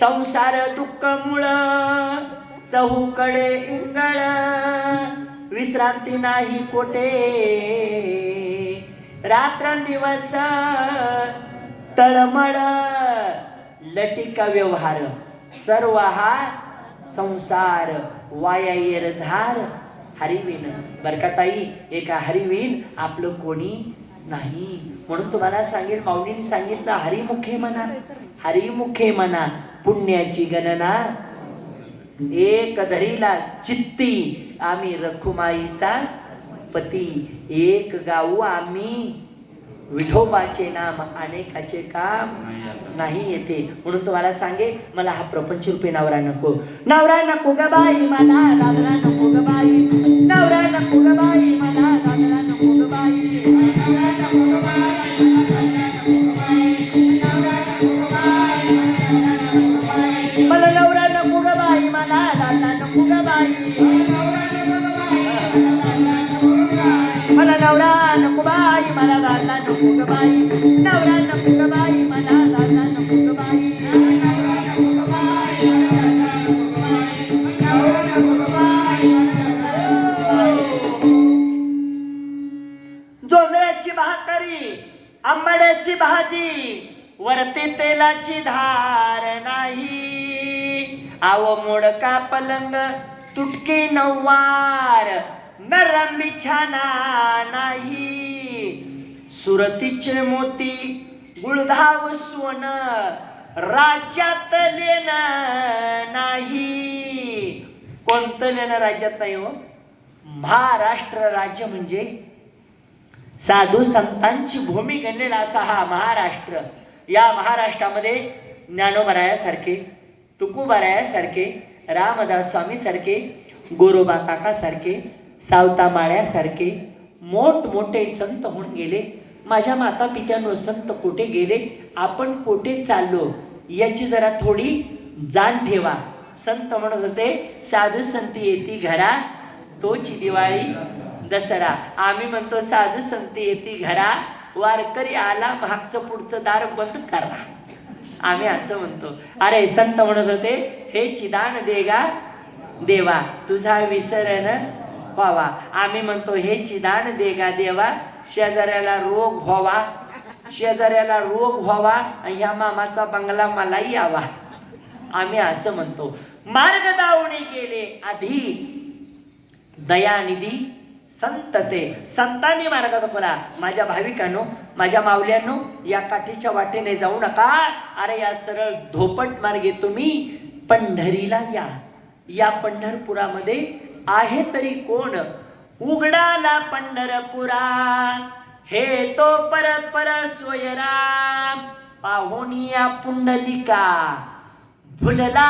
संसार दुःख मुळ चहूकडे इंगळ विश्रांती नाही कोठे? रात्र दिवस तळमळ लटिका व्यवहार सर्व हा संसार वाया झार. हरिवीन बर एका हरिवीन आपलं कोणी नाही. म्हणून तुम्हाला सांगेल माऊलीने सांगितलं हरिमुखे म्हणा हरिमुखे म्हणा पुण्याची गणना. एक धरीला चित्ती. आम्ही रखुमाईचा पती. एक गाऊ आम्ही. विठोबाचे नाम अनेकाचे काम. नाही येते. म्हणून तुम्हाला सांगे मला हा प्रपंच रूपी नवरा नको. नवरा नको ग बाई मला. दादरा नको. नवरा नको ग बाई मला दादा नको ग बाई. मला नवरा नको बाई मला दादा नको ग बाई. नवरा नको ग बाई मला दादा नको ग बाई. जोंधळ्याची भाकरी आंबाड्याची भाजी वरती तेलाची धार नाही. आव मोडका पलंग? तुटकी नऊवार नरम बिछाना नाही. सुरतीचे मोती गुळधाव सोन राज्यात लेणं नाही. कोणतं लेणं राज्यात नाही हो? महाराष्ट्र राज्य म्हणजे साधू संतांची भूमी गणलेला असा हा महाराष्ट्र. या महाराष्ट्रामध्ये ज्ञानोबरायासारखे तुकोबारायासारखे रामदास स्वामीसारखे गोरोबा काकासारखे सावतामाळ्यासारखे मोठमोठे संत होऊन गेले. माझ्या माता पित्यानो संत कुठे गेले? आपण कुठे चाललो? याची जरा थोडी जाण ठेवा. संत म्हणत होते साधू संती येती घरा तोची दिवाळी दसरा. आम्ही म्हणतो साधू संती येती घरा वारकरी आला मागचं पुढचं दार बंद करा. आम्ही असं म्हणतो. अरे संत म्हणत होते हे चिदान देगा देवा तुझा विसरण व्हावा. आम्ही म्हणतो हे चिदान देगा देवा शेजाऱ्याला रोग व्हावा शेजाऱ्याला रोग व्हावा आणि ह्या मामाचा बंगला मलाही यावा. आम्ही असं म्हणतो. मार्ग दावणी गेले आधी. दयानिधी संत ते. संतांनी मार्ग दाखवला माझ्या भाविकांनो माझ्या मावल्यांनो या काठीच्या वाटेने जाऊ नका. अरे या सरळ धोपट मार्गे तुम्ही पंढरीला या. या पंढरपुरामध्ये आहे तरी कोण? उघडाला पंढरपुरा. हे तो परत परत स्वयराम पाहुनिया पुंडलिका. फुलला